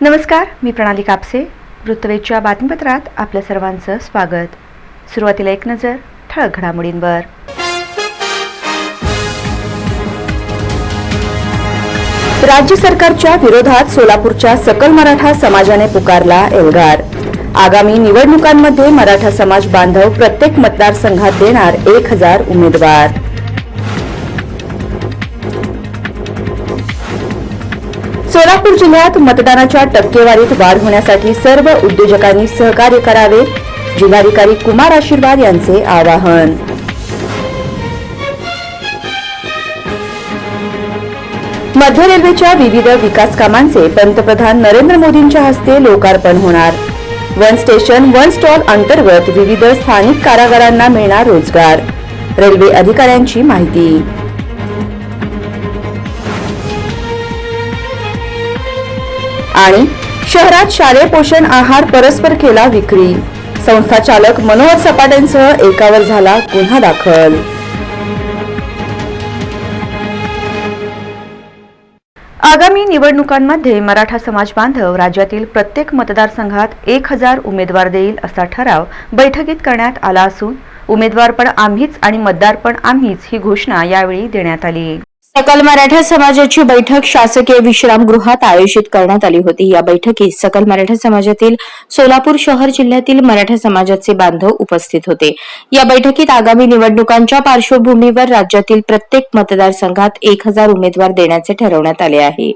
नमस्कार मी प्रणाली कापसे. वृत्तवेधच्या बातमीपत्रात आपल्या सर्वांचं स्वागत. सुरुवातीला एक नजर ठळक घडामोडींवर. राज्य सरकारच्या विरोधात सोलापूरच्या सकल मराठा समाजाने पुकारला एल्गार. आगामी निवडणुकांमध्ये मराठा समाज बांधव प्रत्येक मतदारसंघात देणार एक हजार उमेदवार. सोलापूर जिल्ह्यात मतदानाच्या टक्केवारीत वाढ होण्यासाठी सर्व उद्योजकांनी सहकार्य करावे जिल्हाधिकारी कुमार आशीर्वाद यांचे आवाहन. मध्य रेल्वेच्या विविध विकास कामांचे पंतप्रधान नरेंद्र मोदींच्या हस्ते लोकार्पण होणार. वन स्टेशन वन स्टॉल अंतर्गत विविध स्थानिक कारागारांना मिळणार रोजगार. रेल्वे अधिकाऱ्यांची माहिती. आणि शहरात शालेय पोषण आहार परस्पर केला विक्री. संस्था चालक मनोहर सपाट्यांसह एकावर झाला गुन्हा दाखल. आगामी निवडणुकांमध्ये मराठा समाज बांधव राज्यातील प्रत्येक मतदारसंघात एक हजार उमेदवार देईल असा ठराव बैठकीत करण्यात आला असून उमेदवार पण आम्हीच आणि मतदार पण आम्हीच ही घोषणा यावेळी देण्यात आली. सकल मराठा समाजाची बैठक शासकीय विश्रामगृहात आयोजित करण्यात आली होती. या बैठकीत सकल मराठा समाजातील सोलापूर शहर जिल्ह्यातील मराठा समाजाचे बांधव उपस्थित होते. या बैठकीत आगामी निवडणुकांच्या पार्श्वभूमीवर राज्यातील प्रत्येक मतदारसंघात एक हजार उमेदवार देण्याचे ठरवण्यात आले आहे.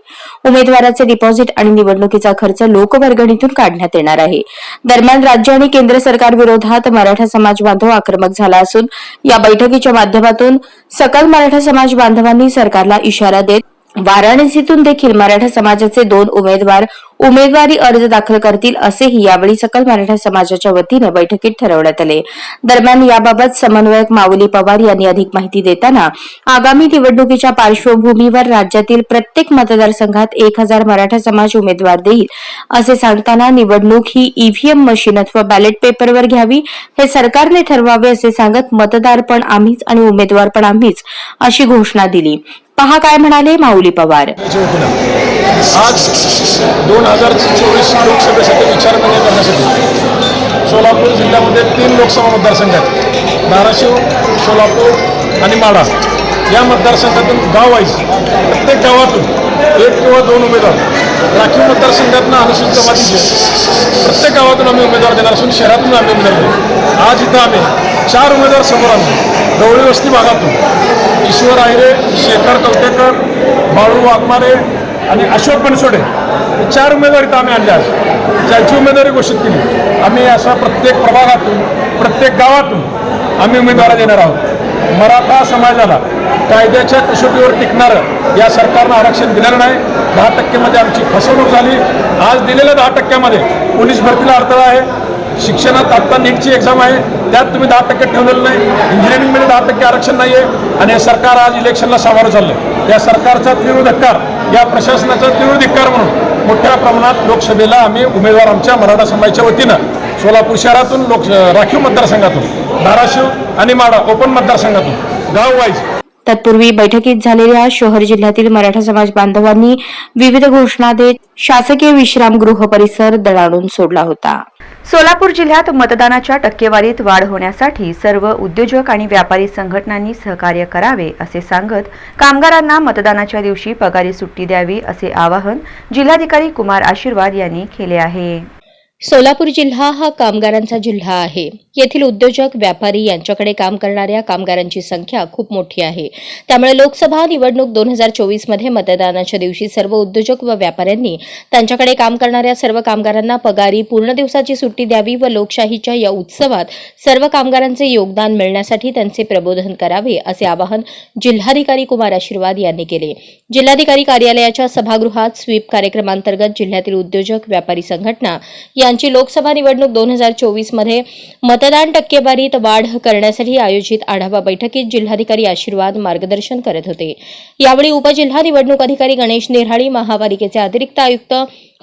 उमेदवाराचे डिपॉझिट आणि निवडणुकीचा खर्च लोकवर्गणीतून काढण्यात येणार आहे. दरम्यान राज्य आणि केंद्र सरकार विरोधात मराठा समाज बांधव आक्रमक झाला असून या बैठकीच्या माध्यमातून सकल मराठा समाज बांधवांनी सरकारला इशारा देत वाराणसीतून देखील मराठा समाजाचे दोन उमेदवार उमेदवारी अर्ज दाखल करतील असेही यावेळी सकल मराठा समाजाच्या वतीने बैठकीत ठरवण्यात आले. दरम्यान याबाबत समन्वयक माऊली पवार यांनी अधिक माहिती देताना आगामी निवडणुकीच्या पार्श्वभूमीवर राज्यातील प्रत्येक मतदारसंघात एक हजार मराठा समाज उमेदवार देईल असे सांगताना निवडणूक ही ईव्हीएम मशीन अथवा बॅलेट पेपरवर घ्यावी हे सरकारने ठरवावे असे सांगत मतदार पण आम्हीच आणि उमेदवार पण आम्हीच अशी घोषणा दिली. पहा काय म्हणाले माऊली पवार. आज दोन हजार चोवीस लोकसभेसाठी विचारमंडळ म्हणजे करण्यासाठी सोलापूर जिल्ह्यामध्ये तीन लोकसभा मतदारसंघ आहेत. धाराशिव सोलापूर आणि माढा. या मतदारसंघातून गाववाईज प्रत्येक गावातून एक किंवा दोन उमेदवार राखीव मतदारसंघातून अनुसूचित जमातीचे प्रत्येक गावातून आम्ही उमेदवार देणार असून शहरातून आम्ही उमेदवार देऊ आज इथं आम्ही चार उमेदवार समोर आणतो गवळी वस्ती भागातून. ईश्वर आहिरे शेखर कवटेकर बाळू वाघमारे आणि अशोक बनसोडे चार उमेदवार इथं आम्ही आणल्या. ज्यांची उमेदवारी घोषित केली आम्ही असा प्रत्येक प्रभागातून प्रत्येक गावातून आम्ही उमेदवार देणार आहोत. मराठा समाजाला कायद्याच्या कसोटीवर टिकणारं या सरकारनं आरक्षण दिलेलं नाही. दहा टक्केमध्ये आमची फसवणूक झाली. आज दिलेल्या दहा टक्क्यामध्ये पोलीस भरतीला अडथळा आहे. शिक्षणात आत्ता नीटची एक्झाम आहे. त्यात तुम्ही दहा टक्के ठेवलेलं नाही. इंजिनिअरिंगमध्ये दहा टक्के आरक्षण नाही आहे आणि हे सरकार आज इलेक्शनला सामोरं चाललं या सरकारचा तीव्र धिक्कार या प्रशासनाचा तीव्र धिक्कार म्हणून मोठ्या प्रमाणात लोकसभेला आम्ही उमेदवार आमच्या मराठा समाजाच्या वतीनं सोलापूर शहरातून लोक राखीव मतदारसंघातून धाराशिव आणि माडा ओपन मतदारसंघातून गाव वाईज तत्पूर्वी बैठकीत झालेल्या शहर जिल्ह्यातील मराठा समाज बांधवांनी विविध घोषणा देत शासकीय विश्रामगृह परिसर दणाणून सोडला होता. सोलापूर जिल्ह्यात मतदानाच्या टक्केवारीत वाढ होण्यासाठी सर्व उद्योजक आणि व्यापारी संघटनांनी सहकार्य करावे असे सांगत कामगारांना मतदानाच्या दिवशी पगारी सुट्टी द्यावी असे आवाहन जिल्हाधिकारी कुमार आशीर्वाद यांनी केले आहे. सोलापूर जिल्हा हा कामगारांचा जिल्हा आहे. येथील उद्योजक व्यापारी यांच्याकडे काम करणाऱ्या कामगारांची संख्या खूप मोठी आहे. त्यामुळे लोकसभा निवडणूक दोन हजार चोवीसमध्ये मतदानाच्या दिवशी सर्व उद्योजक व व्यापाऱ्यांनी त्यांच्याकडे काम करणाऱ्या सर्व कामगारांना पगारी पूर्ण दिवसाची सुट्टी द्यावी व लोकशाहीच्या या उत्सवात सर्व कामगारांचे योगदान मिळण्यासाठी त्यांचे प्रबोधन करावे असे आवाहन जिल्हाधिकारी कुमार आशीर्वाद यांनी केले. जिल्हाधिकारी कार्यालयाच्या सभागृहात स्वीप कार्यक्रमांतर्गत जिल्ह्यातील उद्योजक व्यापारी संघटना या त्यांची लोकसभा निवडणूक दोन हजार चोवीसमध्ये मतदान टक्केवारीत वाढ करण्यासाठी आयोजित आढावा बैठकीत जिल्हाधिकारी आशीर्वाद मार्गदर्शन करत होते. यावेळी उपजिल्हा निवडणूक अधिकारी गणेश निराळी महापालिकेचे अतिरिक्त आयुक्त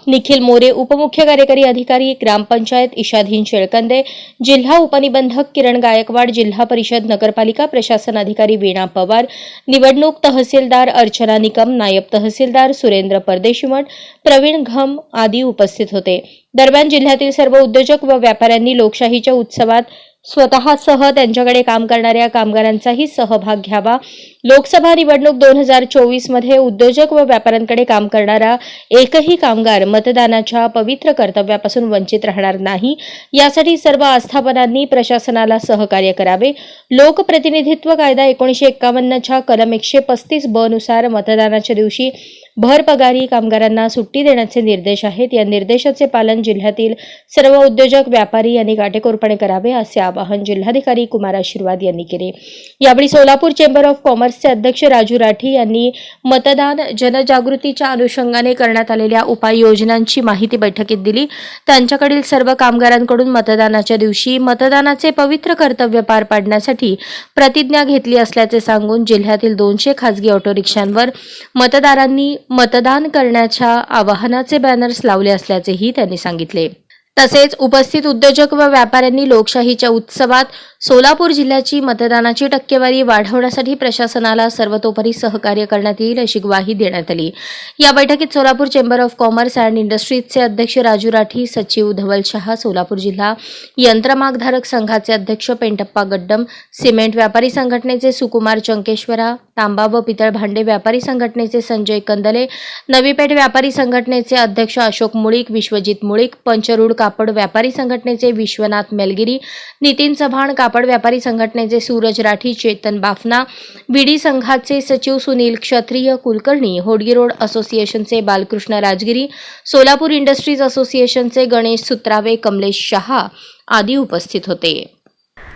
निखिल मोरे उपमुख्य कार्यकारी अधिकारी ग्रामपंचायत इशाधीन शेळकंदे जिल्हा उपनिबंधक किरण गायकवाड जिल्हा परिषद नगरपालिका प्रशासन अधिकारी वीणा पवार निवडणूक तहसीलदार अर्चना निकम नायब तहसीलदार सुरेंद्र परदेशीमठ प्रवीण घम आदी उपस्थित होते. दरम्यान जिल्ह्यातील सर्व उद्योजक व व्यापाऱ्यांनी लोकशाहीच्या उत्सवात स्वतःसह त्यांच्याकडे काम करणाऱ्या कामगारांचाही सहभाग घ्यावा. लोकसभा निवडणूक दोन हजार चोवीसमध्ये उद्योजक व व्यापाऱ्यांकडे काम करणारा एकही कामगार मतदानाच्या पवित्र कर्तव्यापासून वंचित राहणार नाही. यासाठी सर्व आस्थापनांनी प्रशासनाला सहकार्य करावे. लोकप्रतिनिधित्व कायदा एकोणीशे एक्कावन्नच्या कलम एकशे पस्तीस ब नुसार मतदानाच्या दिवशी भरपगारी कामगारांना सुट्टी देण्याचे निर्देश आहेत. या निर्देशाचे पालन जिल्ह्यातील सर्व उद्योजक व्यापारी यांनी काटेकोरपणे करावे असे आवाहन जिल्हाधिकारी कुमार आशीर्वाद यांनी केले. यावेळी सोलापूर चेंबर ऑफ कॉमर्सचे अध्यक्ष राजू राठी यांनी मतदान जनजागृतीच्या अनुषंगाने करण्यात आलेल्या उपाययोजनांची माहिती बैठकीत दिली. त्यांच्याकडील सर्व कामगारांकडून मतदानाच्या दिवशी मतदानाचे पवित्र कर्तव्य पार पाडण्यासाठी प्रतिज्ञा घेतली असल्याचे सांगून जिल्ह्यातील दोनशे खासगी ऑटो रिक्षांवर मतदारांनी मतदान करण्याच्या आवाहनाचे बॅनर्स लावले असल्याचेही त्यांनी सांगितले. तसेच उपस्थित उद्योजक व व्यापाऱ्यांनी लोकशाहीच्या उत्सवात सोलापूर जिल्ह्याची मतदानाची टक्केवारी वाढवण्यासाठी प्रशासनाला सर्वतोपरी सहकार्य करण्यात येईल अशी ग्वाही देण्यात आली. या बैठकीत Solapur chamber of commerce and इंडस्ट्रीजचे अध्यक्ष राजू राठी सचिव धवल शहा सोलापूर जिल्हा यंत्रमागधारक संघाचे अध्यक्ष पेंटप्पा गड्डम सिमेंट व्यापारी संघटनेचे सुकुमार चंकेश्वरा तांबा व पितळ भांडे व्यापारी संघटनेचे संजय कंदले नवीपेठ व्यापारी संघटनेचे अध्यक्ष अशोक मुळीक विश्वजित मुळीक पंचरूड कापड व्यापारी संघटनेचे विश्वनाथ मेलगिरी नितीन चव्हाण कापड व्यापारी संघटनेचे सूरज राठी चेतन बाफना बीडी संघाचे सचिव सुनील क्षत्रिय कुलकर्णी होडगी रोड असोसिएशनचे बालकृष्ण राजगिरी सोलापूर इंडस्ट्रीज असोसिएशनचे गणेश सुत्रावे कमलेश शहा आदी उपस्थित होते.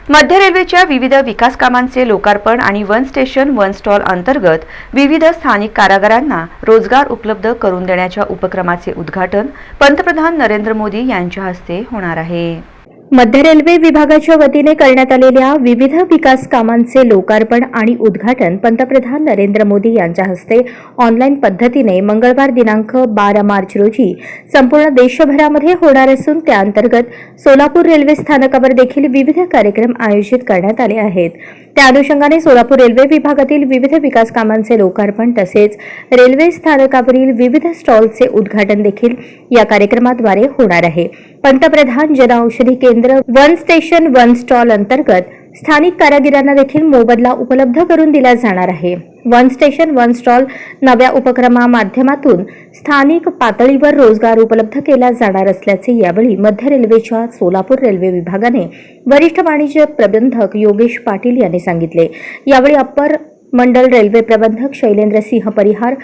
मध्य रेल्वेच्या विविध विकास कामांचे लोकार्पण आणि वन स्टेशन वन स्टॉल अंतर्गत विविध स्थानिक कारागारांना रोजगार उपलब्ध करून देण्याच्या उपक्रमाचे उद्घाटन पंतप्रधान नरेंद्र मोदी यांच्या हस्ते होणार आहे. मध्य रेल्वे विभागाच्या वतीने करण्यात आलेल्या विविध विकास कामांचे लोकार्पण आणि उद्घाटन पंतप्रधान नरेंद्र मोदी यांच्या हस्ते ऑनलाईन पद्धतीने मंगळवार दिनांक बारा मार्च रोजी संपूर्ण देशभरामध्ये होणार असून त्याअंतर्गत सोलापूर रेल्वे स्थानकावर देखील विविध कार्यक्रम आयोजित करण्यात आले आहेत. त्या अनुषंगाने सोलापूर रेल्वे विभागातील विविध विकास कामांचे लोकार्पण तसेच रेल्वे स्थानकावरील विविध स्टॉलचे उद्घाटन देखील या कार्यक्रमाद्वारे होणार आहे. पंतप्रधान जनऔषधी केंद्र वन स्टेशन वन स्टॉल अंतर्गत स्थानिक कारागिरांना देखील मोबदला उपलब्ध करून दिला जाणार आहे. वन स्टेशन वन स्टॉल नव्या उपक्रमा माध्यमातून स्थानिक पातळीवर रोजगार उपलब्ध केला जाणार असल्याचे यावेळी मध्य रेल्वेच्या सोलापूर रेल्वे विभागाने वरिष्ठ वाणिज्य प्रबंधक योगेश पाटील यांनी सांगितले. यावेळी अप्पर मंडल रेल्वे प्रबंधक शैलेंद्र सिंह परिहार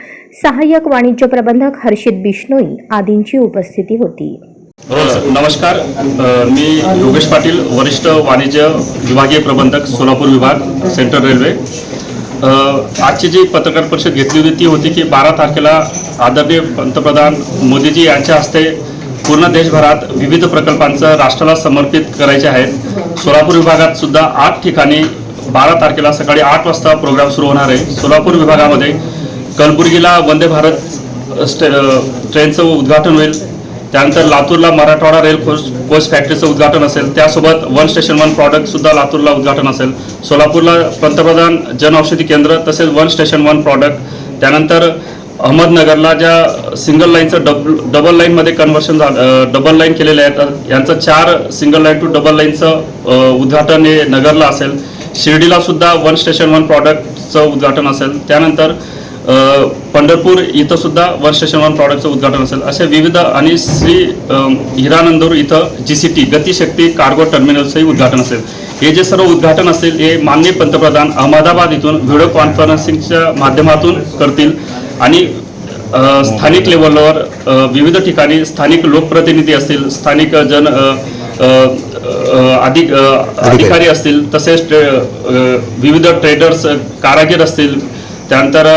सहाय्यक वाणिज्य प्रबंधक हर्षित बिश्नोई आदींची उपस्थिती होती. हो नमस्कार. मी योगेश पाटील वरिष्ठ वाणिज्य विभागीय प्रबंधक सोलापूर विभाग सेंट्रल रेल्वे. आजची जी पत्रकार परिषद घेतली होती ती होती की बारा तारखेला आदरणीय पंतप्रधान मोदीजी यांच्या हस्ते पूर्ण देशभरात विविध प्रकल्पांचं राष्ट्राला समर्पित करायचे आहेत. सोलापूर विभागात सुद्धा आठ ठिकाणी बारा तारखेला सकाळी आठ वाजता प्रोग्राम सुरू होणार आहे. सोलापूर विभागामध्ये कलबुर्गीला वंदे भारत स्टे ट्रेनचं उद्घाटन होईल. त्यानंतर लातूरला मराठवाडा रेल कोच कोच फॅक्टरीचं उद्घाटन असेल. त्यासोबत वन स्टेशन वन प्रॉडक्टसुद्धा लातूरला उद्घाटन असेल. सोलापूरला पंतप्रधान जनऔषधी केंद्र तसेच वन स्टेशन वन प्रॉडक्ट त्यानंतर अहमदनगरला ज्या सिंगल लाईनचं डब डबल लाईनमध्ये कन्व्हर्शन झालं डबल लाईन केलेलं आहे यांचं चार सिंगल लाईन टू डबल लाईनचं उद्घाटन हे नगरला असेल. शिर्डीला सुद्धा वन स्टेशन वन प्रॉडक्टचं उद्घाटन असेल. त्यानंतर पंढरपूर इथं सुद्धा वन स्टेशन वन प्रॉडक्टचं उद्घाटन असेल. असे विविध आणि श्री हिरानंदूर इथं G C T Gatishakti cargo टर्मिनलचंही उद्घाटन असेल. हे जे सर्व उद्घाटन असेल हे माननीय पंतप्रधान अहमदाबाद इथून व्हिडिओ कॉन्फरन्सिंगच्या माध्यमातून करतील. आणि स्थानिक लेवलवर विविध ठिकाणी स्थानिक लोकप्रतिनिधी असतील स्थानिक जन अधिक अधिकारी असतील तसेच विविध ट्रेडर्स कारागीर असतील त्यानंतर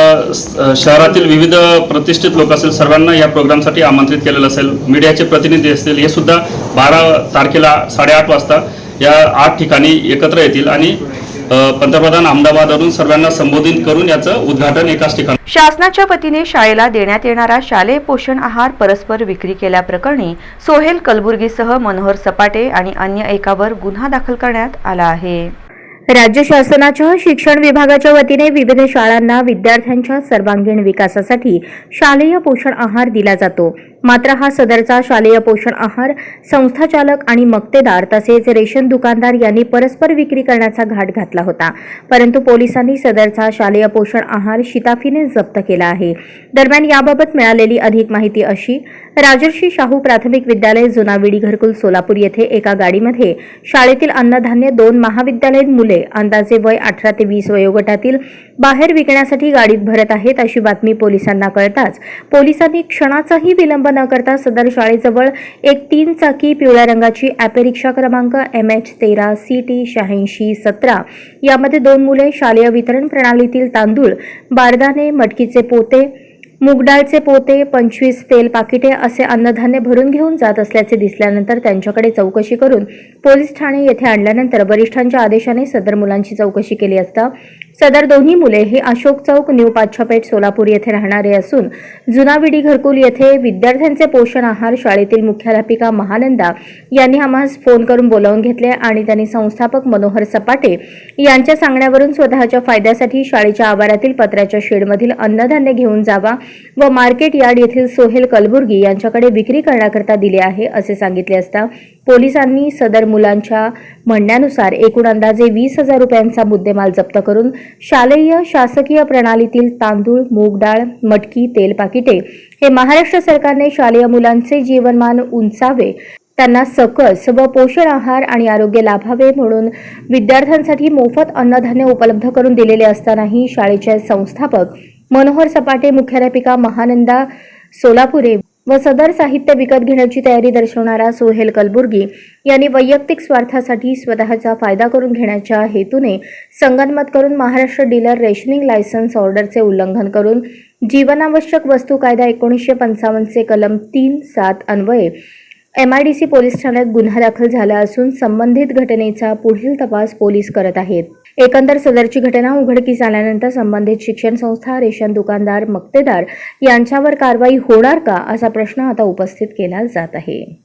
शहरातील विविध प्रतिष्ठित लोक असेल सर्वांना या प्रोग्रामसाठी आमंत्रित केलेलं असेल. मीडियाचे प्रतिनिधी असतील हे सुद्धा बारा तारखेला साडेआठ वाजता या आठ ठिकाणी एकत्र येतील आणि पंतप्रधान अहमदाबादवरून सर्वांना संबोधित करून याचं उद्घाटन एकाच ठिकाणी शासनाच्या वतीने शाळेला देण्यात येणारा शालेय पोषण आहार परस्पर विक्री केल्याप्रकरणी सोहेल कलबुर्गीसह मनोहर सपाटे आणि अन्य एकावर गुन्हा दाखल करण्यात आला आहे. राज्य शासनाच्या शिक्षण विभागाच्या वतीने विविध शाळांना विद्यार्थ्यांच्या सर्वांगीण विकासासाठी शालेय पोषण आहार दिला जातो. मात्र हा सदरचा शालेय पोषण आहार संस्थाचालक आणि मक्तेदार तसेच रेशन दुकानदार यांनी परस्पर विक्री करण्याचा घाट घातला होता. परंतु पोलिसांनी सदरचा शालेय पोषण आहार शिताफीने जप्त केला आहे. दरम्यान याबाबत मिळालेली अधिक माहिती अशी राजर्षी शाहू प्राथमिक विद्यालय जुनाविडी घरकुल सोलापूर येथे एका गाडीमध्ये शाळेतील अन्नधान्य दोन महाविद्यालयीन मुले अंदाजे वय अठरा ते वीस वयोगटातील बाहेर विकण्यासाठी गाडीत भरत आहेत अशी बातमी पोलिसांना कळताच. पोलिसांनी क्षणाचाही विलंब न करता सदर शाळेजवळ एक तीन चाकी पिवळ्या रंगाची ॲपे रिक्षा क्रमांक एम एच तेरा सी टी शहाऐंशी सतरा यामध्ये दोन मुले शालेय वितरण प्रणालीतील तांदूळ बारदाणे मटकीचे पोते मुगडाळचे पोते पंचवीस तेल पाकिटे असे अन्नधान्य भरून घेऊन जात असल्याचे दिसल्यानंतर त्यांच्याकडे चौकशी करून पोलीस ठाणे येथे आणल्यानंतर वरिष्ठांच्या आदेशाने सदर मुलांची चौकशी केली असता सदर दोन्ही मुले हे अशोक चौक न्यू पाच्छापेठ सोलापूर येथे राहणारे असून जुनाविडी घरकुल येथे विद्यार्थ्यांचे पोषण आहार शाळेतील मुख्याध्यापिका महानंदा यांनी आम्हास फोन करून बोलावून घेतले आणि त्यांनी संस्थापक मनोहर सपाटे यांच्या सांगण्यावरून स्वतःच्या फायद्यासाठी शाळेच्या आवारातील पत्राच्या शेडमधील अन्नधान्य घेऊन जावा व मार्केट यार्ड येथील सोहेल कलबुर्गी यांच्याकडे विक्री करण्याकरता दिले आहे असे सांगितले असता पोलिसांनी सदर मुलांच्या म्हणण्यानुसार एकूण अंदाजे वीस हजार रुपयांचा मुद्देमाल जप्त करून शालेय शासकीय प्रणालीतील तांदूळ मूग डाळ मटकी तेल पाकिटे हे महाराष्ट्र सरकारने शालेय मुलांचे जीवनमान उंचावे त्यांना सकस व पोषण आहार आणि आरोग्य लाभावे म्हणून विद्यार्थ्यांसाठी मोफत अन्नधान्य उपलब्ध करून दिलेले असतानाही शाळेचे संस्थापक मनोहर सपाटे मुख्याध्यापिका महानंदा सोलापुरे व सदर साहित्य विकत घेण्याची तयारी दर्शवणारा सोहेल कलबुर्गी यांनी वैयक्तिक स्वार्थासाठी स्वतःचा फायदा करून घेण्याच्या हेतूने संगनमत करून महाराष्ट्र डीलर रेशनिंग लायसन्स ऑर्डरचे उल्लंघन करून जीवनावश्यक वस्तू कायदा एकोणीसशे पंचावन्नचे कलम तीन सात अन्वये M I D C police ठाण्यात गुन्हा दाखल झाला असून संबंधित घटनेचा पुढील तपास पोलीस करत आहेत. एकंदर सदरची घटना उघडकीस आल्यानंतर संबंधित शिक्षण संस्था रेशन दुकानदार मक्तेदार यांच्यावर कारवाई होणार का असा प्रश्न आता उपस्थित केला जात आहे.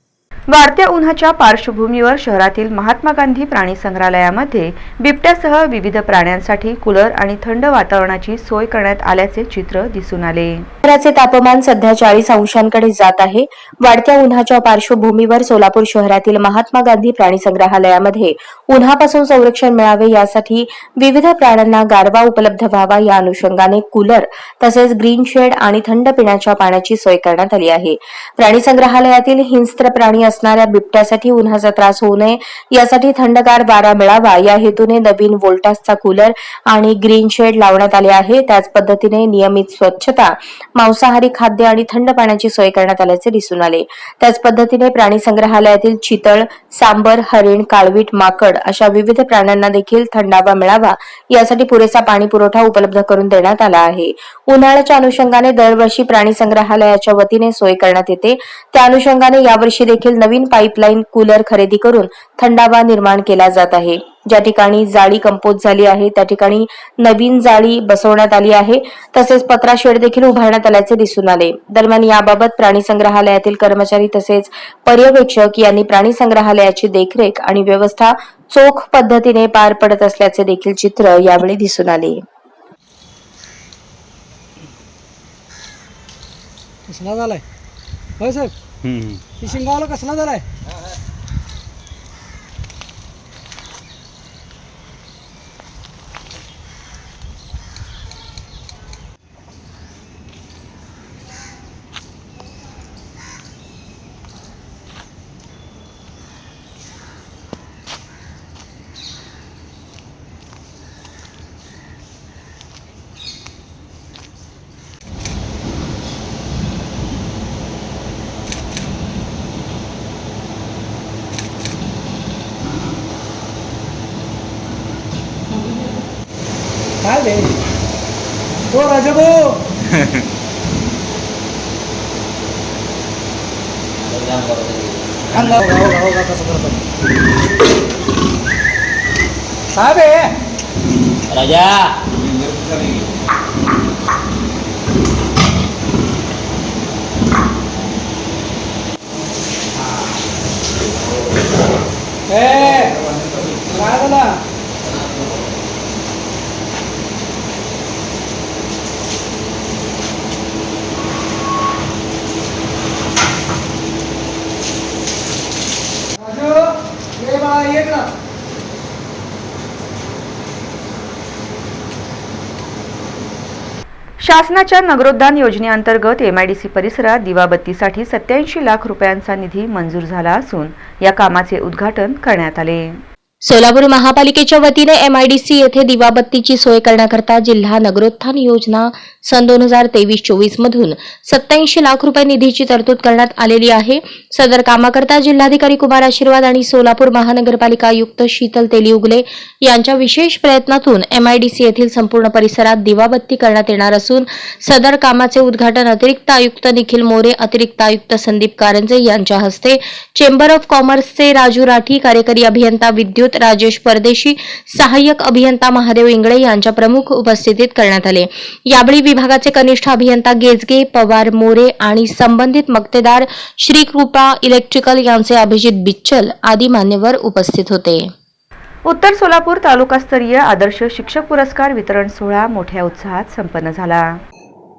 वाढत्या उन्हाच्या पार्श्वभूमीवर शहरातील महात्मा गांधी प्राणी संग्रहालयामध्ये बिबट्यासह विविध प्राण्यांसाठी कूलर आणि थंड वातावरणाची सोय करण्यात आल्याचे चित्र दिसून आले. शहराचे तापमान सध्या चाळीस अंशांकडे जात आहे. वाढत्या उन्हाच्या पार्श्वभूमीवर सोलापूर शहरातील महात्मा गांधी प्राणी संग्रहालयामध्ये उन्हापासून संरक्षण मिळावे यासाठी विविध प्राण्यांना गारवा उपलब्ध व्हावा या अनुषंगाने कूलर तसेच ग्रीन शेड आणि थंड पिण्याच्या पाण्याची सोय करण्यात आली आहे. प्राणी संग्रहालयातील हिंस्त्र प्राणी असणाऱ्या बिबट्यासाठी उन्हाचा त्रास होऊ नये. यासाठी थंडगार वारा मिळावा. या हेतूने नवीन वोल्टासचा कूलर आणि ग्रीन शेड लावण्यात आले आहे. त्याच पद्धतीने नियमित स्वच्छता मांसाहारी खाद्य आणि थंड पाण्याची सोय करण्यात आल्याचे दिसून आले. त्याच पद्धतीने प्राणी संग्रहालयातील चितळ सांबर हरिण काळवीट माकड अशा विविध प्राण्यांना देखील थंडावा मिळावा. यासाठी पुरेसा पाणी पुरवठा उपलब्ध करून देण्यात आला आहे. उन्हाळ्याच्या अनुषंगाने दरवर्षी प्राणी संग्रहालयाच्या वतीने सोय करण्यात येते. त्या अनुषंगाने यावर्षी देखील नवीन पाईपलाईन कूलर खरेदी करून थंडावा निर्माण केला जात आहे. ज्या ठिकाणी जाळी कंपोज झाली आहे त्या ठिकाणी नवीन जाळी बसवण्यात आली आहे. तसेच पत्रा शेड देखील उभारण्यात आल्याचे दिसून आले. दरम्यान याबाबत प्राणी संग्रहालयातील कर्मचारी तसेच पर्यवेक्षक यांनी प्राणी संग्रहालयाची देखरेख आणि व्यवस्था चोख पद्धतीने पार पडत असल्याचे देखील चित्र यावेळी दिसून आले. झालाय. साहेब ही शिंगावला कसला झालाय काय बे हो राजा भाऊ कसं करतो साहेब आहे राजा ए काय झालं राजू ये बाळा ये इकडं. शासनाच्या नगरोद्धान योजनेअंतर्गत एमआयडीसी परिसरात दिवाबत्तीसाठी सत्याऐंशी लाख रुपयांचा निधी मंजूर झाला असून या कामाचे उद्घाटन करण्यात आले. सोलापूर महापालिकेच्या वतीने एमआयडीसी येथे दिवाबत्तीची सोय करण्याकरता जिल्हा नगरोत्थान योजना सन दोन हजार तेवीस चोवीस मधून सत्याऐंशी लाख रुपये निधीची तरतूद करण्यात आलेली आहे. सदर कामाकरता जिल्हाधिकारी कुमार आशीर्वाद आणि सोलापूर महानगरपालिका आयुक्त शीतल तेलिउगले यांच्या विशेष प्रयत्नातून एमआयडीसी येथील संपूर्ण परिसरात दिवाबत्ती करण्यात येणार असून सदर कामाचे उद्घाटन अतिरिक्त आयुक्त निखिल मोरे अतिरिक्त आयुक्त संदीप कारंजे यांच्या हस्ते चेंबर ऑफ कॉमर्सचे राजू राठी कार्यकारी अभियंता विद्युत राजेश परदेशी सहाय्यक अभियंता महादेव इंगळे यांच्या प्रमुख उपस्थितीत करण्यात आले. यावेळी विभागाचे कनिष्ठ अभियंता गेजगे पवार मोरे आणि संबंधित मक्तेदार श्रीकृपा इलेक्ट्रिकल यांचे अभिजित बिच्चल आदी मान्यवर उपस्थित होते. उत्तर सोलापूर तालुकास्तरीय आदर्श शिक्षक पुरस्कार वितरण सोहळा मोठ्या उत्साहात संपन्न झाला.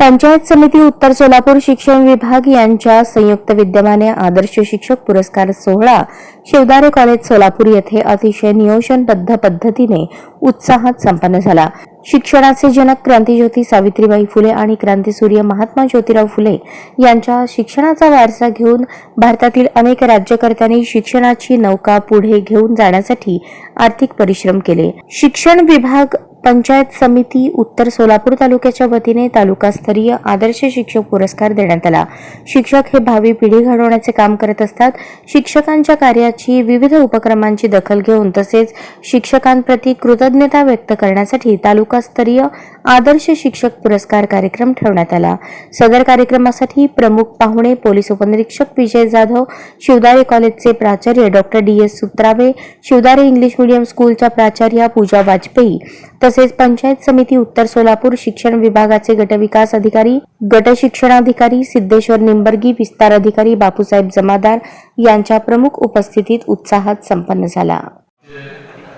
पंचायत समिती उत्तर सोलापूर शिक्षण विभाग यांच्या संयुक्त विद्यमाने आदर्श शिक्षक पुरस्कार सोहळा शिवदारे कॉलेज सोलापूर येथे अतिशय नियोजनबद्ध पद्धतीने उत्साहात संपन्न झाला. शिक्षणाचे जनक क्रांतीज्योती सावित्रीबाई फुले आणि क्रांतीसूर्य महात्मा ज्योतिराव फुले यांच्या शिक्षणाचा वारसा घेऊन भारतातील अनेक राज्यकर्त्यांनी शिक्षणाची नौका पुढे घेऊन जाण्यासाठी आर्थिक परिश्रम केले. शिक्षण विभाग पंचायत समिती उत्तर सोलापूर तालुक्याच्या वतीने तालुकास्तरीय आदर्श शिक्षक पुरस्कार देण्यात आला. शिक्षक हे भावी पिढी घडवण्याचे काम करत असतात. शिक्षकांच्या कार्याची विविध उपक्रमांची दखल घेऊन तसेच शिक्षकांप्रती कृतज्ञता व्यक्त करण्यासाठी तालुकास्तरीय आदर्श शिक्षक पुरस्कार कार्यक्रम ठेवण्यात आला. सदर कार्यक्रमासाठी प्रमुख पाहुणे पोलीस उपनिरीक्षक विजय जाधव शिवदारे कॉलेजचे प्राचार्य doctor D S Sutrave Shivdare English medium स्कूलच्या प्राचार्या पूजा वाजपेयी तसेच पंचायत समिती उत्तर सोलापूर शिक्षण विभागाचे गटविकास अधिकारी गट शिक्षणाधिकारी सिद्धेश्वर निंबर्गी विस्तार अधिकारी बापूसाहेब जमादार यांच्या प्रमुख उपस्थितीत उत्साहात संपन्न झाला.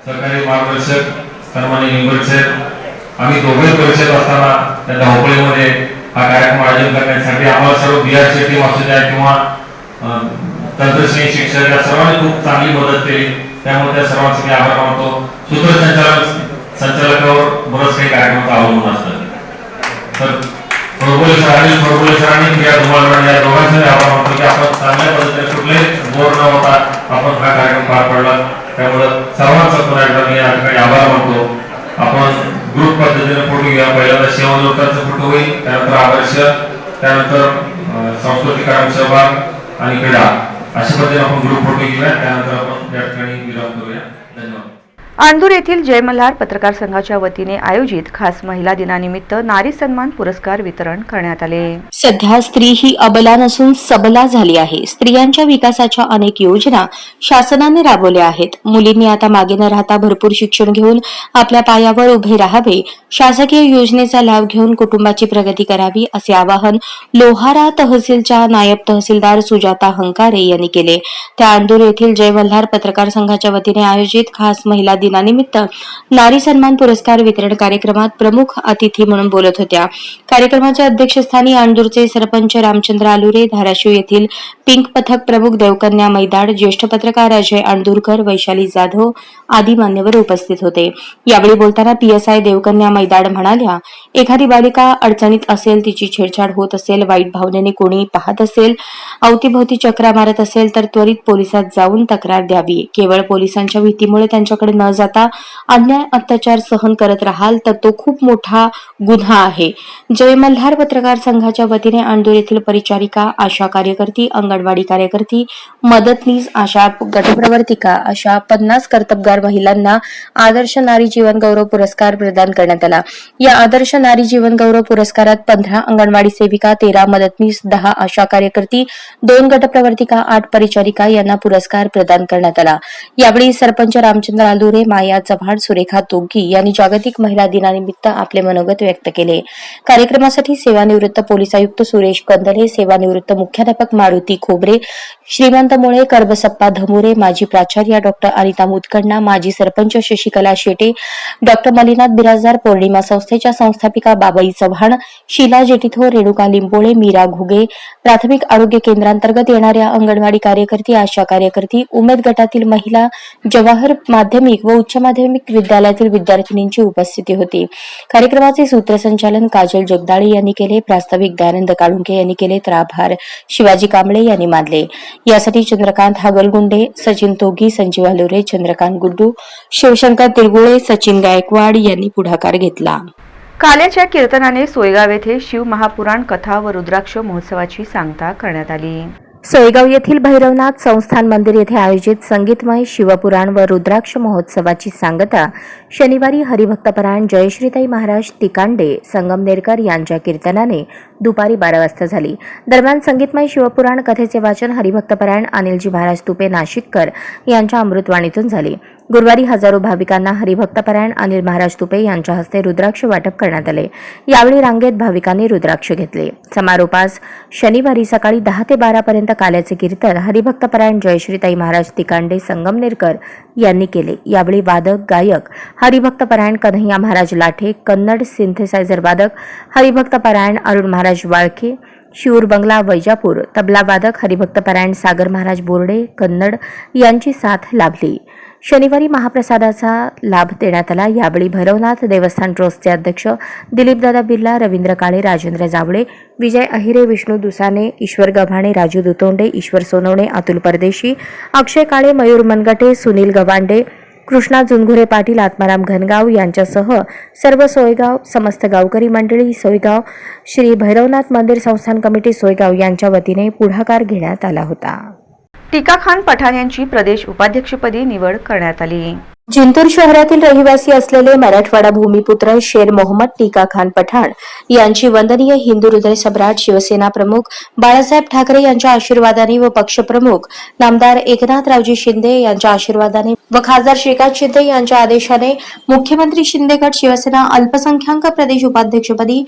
सरकारी मार्गदर्शक आम्ही दोघे परिषद असताना त्या धावपळीमध्ये हा कार्यक्रम आयोजन करण्यासाठी आम्हाला सर्व बी आर टीम असू द्या किंवा तंत्रश्री शिक्षक या सर्वांनी खूप चांगली मदत केली. त्यामुळे त्या सर्वांचे मी आभार मानतो. सूत्रसंचालक संचालकावर बरंच काही कार्यक्रमाचं अवलंबून असतं तर प्रभुले सरांनी प्रभुले सरांनी या तुम्हाला या दोघांचे आभार मानतो की आपण चांगल्या पद्धतीने कुठलेही बोर न होता आपण हा कार्यक्रम पार पडला. त्यामुळं सर्वांचा पुन्हा एकदा मी या ठिकाणी आभार मानतो. आपण ग्रुप पद्धतीने फोटो घ्या. पहिल्यांदा सेवालोकांचा फोटो होईल त्यानंतर आदर्श त्यानंतर सांस्कृतिक कार्यक्रम सहभाग आणि क्रीडा. अशा पद्धतीने आपण ग्रुप फोटो घेऊया. त्यानंतर आपण या ठिकाणी विराम करूया. आंदूर येथील जय मल्हार पत्रकार संघाच्या वतीने आयोजित खास महिला दिनानिमित्त नारी सन्मान पुरस्कार वितरण करण्यात आले. सध्या स्त्री ही अबला नसून सबला झाली आहे. स्त्रियांच्या विकासाच्या अनेक योजना शासनाने राबवल्या आहेत. मुलींनी आता मागे न राहता भरपूर शिक्षण घेऊन आपल्या पायावर उभे राहावे. शासकीय योजनेचा लाभ घेऊन कुटुंबाची प्रगती करावी असे आवाहन लोहारा तहसीलच्या नायब तहसीलदार सुजाता हंकारे यांनी केले. त्या आंदूर येथील जय मल्हार पत्रकार संघाच्या वतीने आयोजित खास महिला दिनानिमित्त नारी सन्मान पुरस्कार वितरण कार्यक्रमात प्रमुख अतिथी म्हणून बोलत होत्या. कार्यक्रमाच्या अध्यक्षस्थानी आंदूरचे सरपंच रामचंद्र आलुरे धाराशिव येथील पिंक पथक प्रमुख देवकन्या मैदाड ज्येष्ठ पत्रकार अजय अणदूरकर वैशाली जाधव आदी मान्यवर उपस्थित होते. यावेळी बोलताना पीएसआय देवकन्या मैदाड म्हणाल्या एखादी बालिका अडचणीत असेल तिची छेडछाड होत असेल वाईट भावनेने कोणी पाहत असेल अवतीभोवती चक्रा मारत असेल तर त्वरित पोलिसात जाऊन तक्रार द्यावी. केवळ पोलिसांच्या भीतीमुळे त्यांच्याकडे न जाता अन्याय अत्याचार सहन करत राहाल तर तो खूप मोठा गुन्हा आहे. जय मल्हार पत्रकार संघाच्या वतीने अंडूर येथील परिचारिका आशा कार्यकर्ती अंगण अंगणवाडी कार्यकर्ती मदतनीस अशा गटप्रवर्तिका अशा पन्नास कर्तबगार महिलांना आदर्श नारी जीवन गौरव पुरस्कार प्रदान करण्यात आला. या आदर्श नारी जीवन गौरव पुरस्कारात पंधरा अंगणवाडी सेविका तेरा मदतनीस दहा आशा कार्यकर्ती दोन गटप्रवर्तिका आठ परिचारिका यांना पुरस्कार प्रदान करण्यात आला. यावेळी सरपंच रामचंद्र आलुरे माया चव्हाण सुरेखा तोगी यांनी जागतिक महिला दिनानिमित्त आपले मनोगत व्यक्त केले. कार्यक्रमासाठी सेवानिवृत्त पोलीस आयुक्त सुरेश कंदले सेवानिवृत्त मुख्याध्यापक मारुती खोबरे. श्रीमंत मुळे कर्बसप्पा धमुरे माजी प्राचार्य डॉक्टर अनिता मुतकण्णा माजी सरपंच शशिकला शेटे डॉक्टर मलिनाथ बिराजदार पौर्णिमा संस्थेच्या संस्थापिका बाबाई चव्हाण शिला जेटिथो रेणुका लिंबोळे मीरा घुगे प्राथमिक आरोग्य केंद्रांतर्गत येणाऱ्या अंगणवाडी कार्यकर्ती आशा कार्यकर्ती उमेद गटातील महिला जवाहर माध्यमिक व उच्च माध्यमिक विद्यालयातील विद्यार्थिनींची उपस्थिती होती. कार्यक्रमाचे सूत्रसंचालन काजल जगदाळे यांनी केले प्रास्ताविक दयानंद काळुंके यांनी केले तर आभार. शिवाजी कांबळे यांनी मानले. यासाठी चंद्रकांत हागलगुंडे सचिन तोगी संजीव आलोरे चंद्रकांत गुड्डू शिवशंकर तिरगुळे सचिन गायकवाड यांनी पुढाकार घेतला. काल्याच्या कीर्तनाने सोयगाव येथे शिव महापुराण कथा व रुद्राक्ष महोत्सवाची सांगता करण्यात आली. सोयगाव येथील भैरवनाथ संस्थान मंदिर येथे आयोजित संगीतमय शिवपुराण व रुद्राक्ष महोत्सवाची सांगता शनिवारी हरिभक्तपरायण जयश्रीताई महाराज तिकांडे संगमनेरकर यांच्या कीर्तनाने दुपारी बारा वाजता झाली. दरम्यान संगीतमय शिवपुराण कथेचे वाचन हरिभक्तपरायण अनिलजी महाराज तुपे नाशिककर यांच्या अमृतवाणीतून झाले. गुरुवारी हजारो भाविकांना हरिभक्तपरायण अनिल महाराज तुपे यांच्या हस्ते रुद्राक्ष वाटप करण्यात आले. यावेळी रांगेत भाविकांनी रुद्राक्ष घेतले. समारोपास शनिवारी सकाळी दहा ते बारा पर्यंत काल्याचे कीर्तन हरिभक्तपरायण जयश्रीताई महाराज तिकांडे संगमनेरकर यांनी केले. यावेळी वादक गायक हरिभक्तपरायण कन्हैया महाराज लाठे कन्नड सिंथेसायझर वादक हरिभक्तपरायण अरुण महाराज वाळके शिऊर बंगला वैजापूर तबला वादक हरिभक्तपरायण सागर महाराज बोर्डे कन्नड यांची साथ लाभली. शनिवारी महाप्रसादाचा लाभ देण्यात आला. यावेळी भैरवनाथ देवस्थान ट्रस्टचे अध्यक्ष दिलीपदादा बिर्ला रवींद्र काळे राजेंद्र जावळे विजय अहिरे विष्णू दुसाने ईश्वर गव्हाणे राजू दुतोंडे ईश्वर सोनवणे अतुल परदेशी अक्षय काळे मयूर मनगटे सुनील गवांडे कृष्णा जुनघुरे पाटील आत्माराम घनगाव यांच्यासह सर्व सोयगाव समस्त गावकरी मंडळी सोयगाव श्री भैरवनाथ मंदिर संस्थान कमिटी सोयगाव यांच्या वतीने पुढाकार घेण्यात आला होता. टीका खान पठाण यांची प्रदेश उपाध्यक्षपदी निवड करण्यात आली. जिंतूर शहरातील रहिवासी असलेले मराठवाडा भूमिपुत्र शेर मोहम्मद टीका खान पठाण यांची वंदनीय हिंदू हृदय सम्राट शिवसेना प्रमुख बाळासाहेब ठाकरे यांच्या आशीर्वादाने व पक्षप्रमुख नामदार एकनाथरावजी शिंदे यांच्या आशीर्वादाने व खासदार श्रीकांत शिंदे यांच्या आदेशाने मुख्यमंत्री शिंदे गट शिवसेना अल्पसंख्याक प्रदेश उपाध्यक्षपदी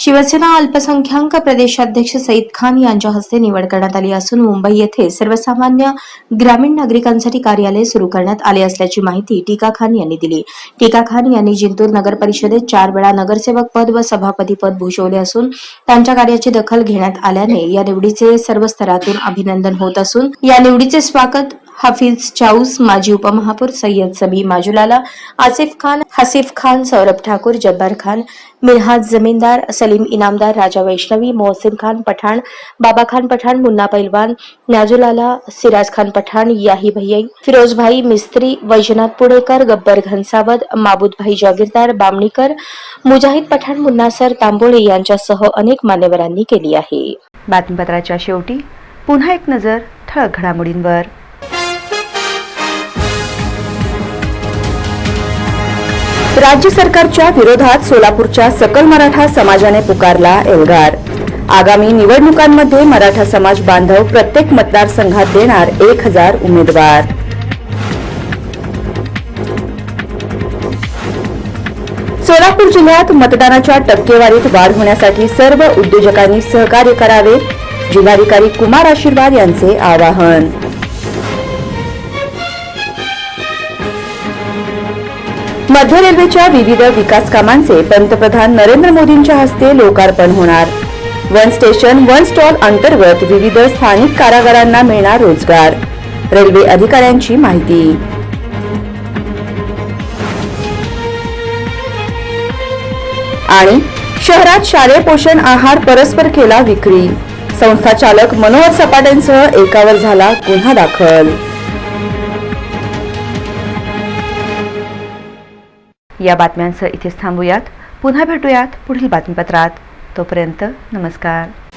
शिवसेना अल्पसंख्याक प्रदेशाध्यक्ष सईद खान यांच्या हस्ते निवड करण्यात आली असून मुंबई येथे सर्वसामान्य ग्रामीण नागरिकांसाठी कार्यालय सुरू करण्यात आले असल्याची माहिती टीका खान यांनी दिली. टीका खान यांनी जिंतूर नगर परिषदेत चार वेळा नगरसेवक पद व सभापती पद भूषवले असून त्यांच्या कार्याची दखल घेण्यात आल्याने या निवडीचे सर्व स्तरातून अभिनंदन होत असून या निवडीचे स्वागत हाफिज चाऊस माजी उपमहापौर सय्यद सबी माजुलाला आसिफ खान हसीफ खान सौरभ ठाकूर जब्बार खान मिनहाज जमीनदार सलीम इनामदार राजा वैष्णवी मोहसिन खान पठाण बाबा खान पठाण मुन्ना पैलवान नाजुलाला सिराज खान पठाण याही भैया फिरोजभाई मिस्त्री वैजनाथ पुणेकर गब्बर घनसावत माबूदभाई जागीरदार बामणीकर मुजाहिद पठाण मुन्नासर तांबोळे यांच्यासह अनेक मान्यवरांनी केली आहे. बातमीपत्राच्या शेवटी पुन्हा एक नजर ठळक घडामोडींवर. राज्य सरकारच्या विरोधात सोलापूरच्या सकल मराठा समाजाने पुकारला एल्गार. आगामी निवडणुकांमध्ये मराठा समाज बांधव प्रत्येक मतदारसंघात देणार एक हजार उमेदवार. सोलापूर जिल्ह्यात मतदानाच्या टक्केवारीत वाढ होण्यासाठी सर्व उद्योजकांनी सहकार्य करावे जिल्हाधिकारी कुमार आशीर्वाद यांचे आवाहन. मध्य रेल्वेच्या विविध विकास कामांचे पंतप्रधान नरेंद्र मोदींच्या हस्ते लोकार्पण होणार. वन स्टेशन वन स्टॉल अंतर्गत विविध स्थानिक कारागारांना मिळणार रोजगार. रेल्वे अधिकाऱ्यांची माहिती. आणि शहरात शालेय पोषण आहार परस्पर केला विक्री. संस्था चालक मनोहर सपाटेंसह एकावर झाला गुन्हा दाखल. या बातम्यांसह इथेच थांबूयात. पुन्हा भेटूयात पुढील बातमीपत्रात. तोपर्यंत नमस्कार.